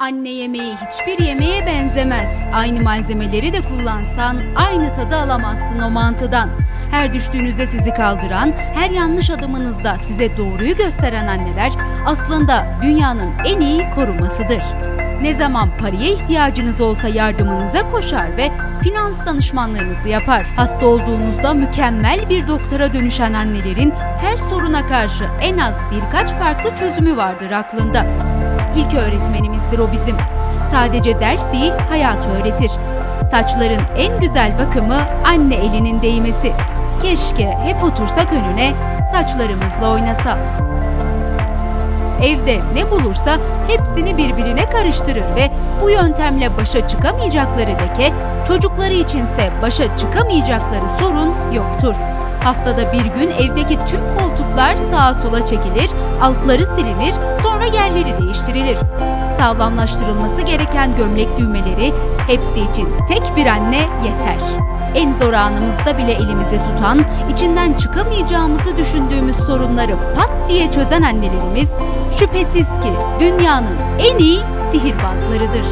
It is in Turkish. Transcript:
Anne yemeği hiçbir yemeğe benzemez. Aynı malzemeleri de kullansan aynı tadı alamazsın o mantıdan. Her düştüğünüzde sizi kaldıran, her yanlış adımınızda size doğruyu gösteren anneler aslında dünyanın en iyi korumasıdır. Ne zaman paraya ihtiyacınız olsa yardımınıza koşar ve finans danışmanlığınızı yapar. Hasta olduğunuzda mükemmel bir doktora dönüşen annelerin her soruna karşı en az birkaç farklı çözümü vardır aklında. İlk öğretmenimizdir o bizim. Sadece ders değil, hayatı öğretir. Saçların en güzel bakımı anne elinin değmesi. Keşke hep otursak önüne, saçlarımızla oynasa. Evde ne bulursa hepsini birbirine karıştırır ve bu yöntemle başa çıkamayacakları leke, çocukları içinse başa çıkamayacakları sorun yoktur. Haftada bir gün evdeki tüm koltuklar sağa sola çekilir, altları silinir, sonra yerleri değiştirilir. Sağlamlaştırılması gereken gömlek düğmeleri hepsi için tek bir anne yeter. En zor anımızda bile elimizi tutan, içinden çıkamayacağımızı düşündüğümüz sorunları pat diye çözen annelerimiz şüphesiz ki dünyanın en iyi sihirbazlarıdır.